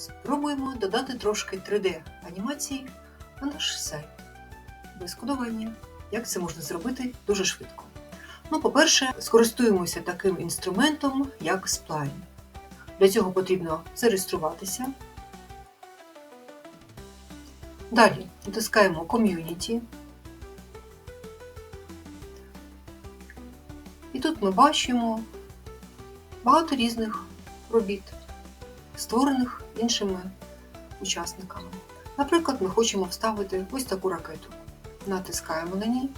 Спробуємо додати трошки 3D-анімації на наш сайт. Без кодування. Як це можна зробити дуже швидко. Ну, по-перше, скористуємося таким інструментом, як Spline. Для цього потрібно зареєструватися. Далі натискаємо Community. І тут ми бачимо багато різних робіт, створених іншими учасниками. Наприклад, ми хочемо вставити ось таку ракету. Натискаємо на ній.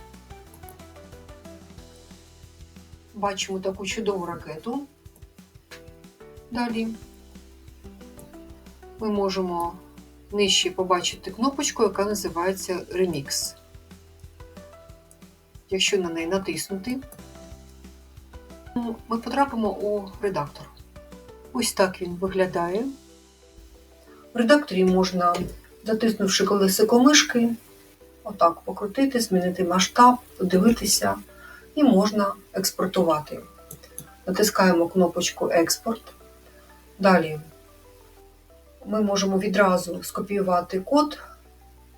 Бачимо таку чудову ракету. Далі ми можемо нижче побачити кнопочку, яка називається Remix. Якщо на неї натиснути, ми потрапимо у редактор. Ось так він виглядає. В редакторі можна, затиснувши колесико мишки, отак покрутити, змінити масштаб, подивитися і можна експортувати. Натискаємо кнопочку Експорт. Далі ми можемо відразу скопіювати код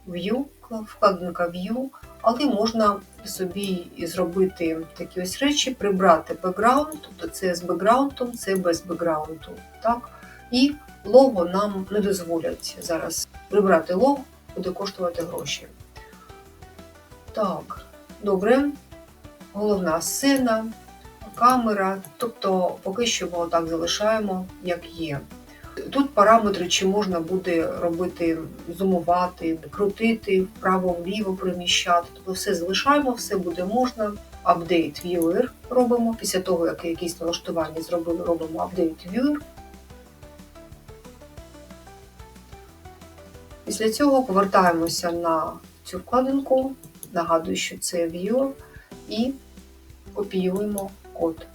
View, вкладинка View, але можна собі і зробити такі ось речі, прибрати бекграунд, тобто це з бекграундом, це без бекграунду. Так? І лого нам не дозволять зараз прибрати лого, буде коштувати гроші. Так, добре. Головна сцена, камера, тобто поки що ми отак залишаємо, як є. Тут параметри, чи можна буде робити, зумувати, крутити, вправо-вліво приміщати. Тобто все залишаємо, все буде можна. Update Viewer робимо. Після того, як якісь налаштування зробили, робимо Update Viewer. Після цього повертаємося на цю вкладинку. Нагадую, що це Viewer, і копіюємо код.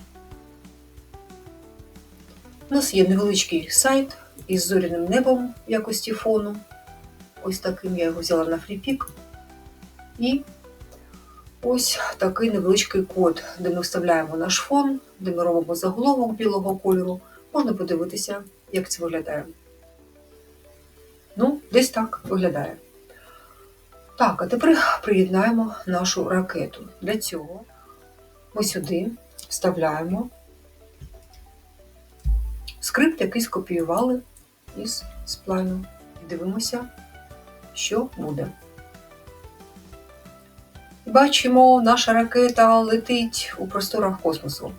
У нас є невеличкий сайт із зоряним небом в якості фону. Ось таким я його взяла на фріпік. І ось такий невеличкий код, де ми вставляємо наш фон, де ми робимо заголовок білого кольору. Можна подивитися, як це виглядає. Ну, десь так виглядає. Так, а тепер приєднаємо нашу ракету. Для цього ми сюди вставляємо скрипт, який скопіювали із сплайну. І дивимося, що буде. Бачимо, наша ракета летить у просторах космосу.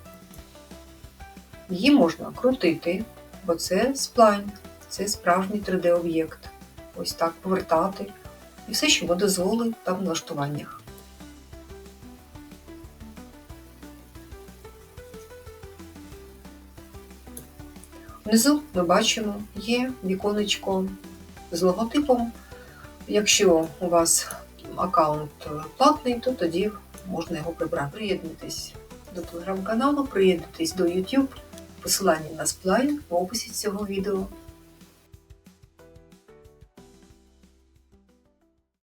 Її можна крутити, бо це сплайн, це справжній 3D-об'єкт. Ось так повертати. І все, що ми дозволили там в налаштуваннях. Внизу ми бачимо, є віконечко з логотипом. Якщо у вас аккаунт платний, то тоді можна його прибрати. Приєднуйтесь до телеграм-каналу, приєднуйтесь до YouTube. Посилання на сплайн в описі цього відео.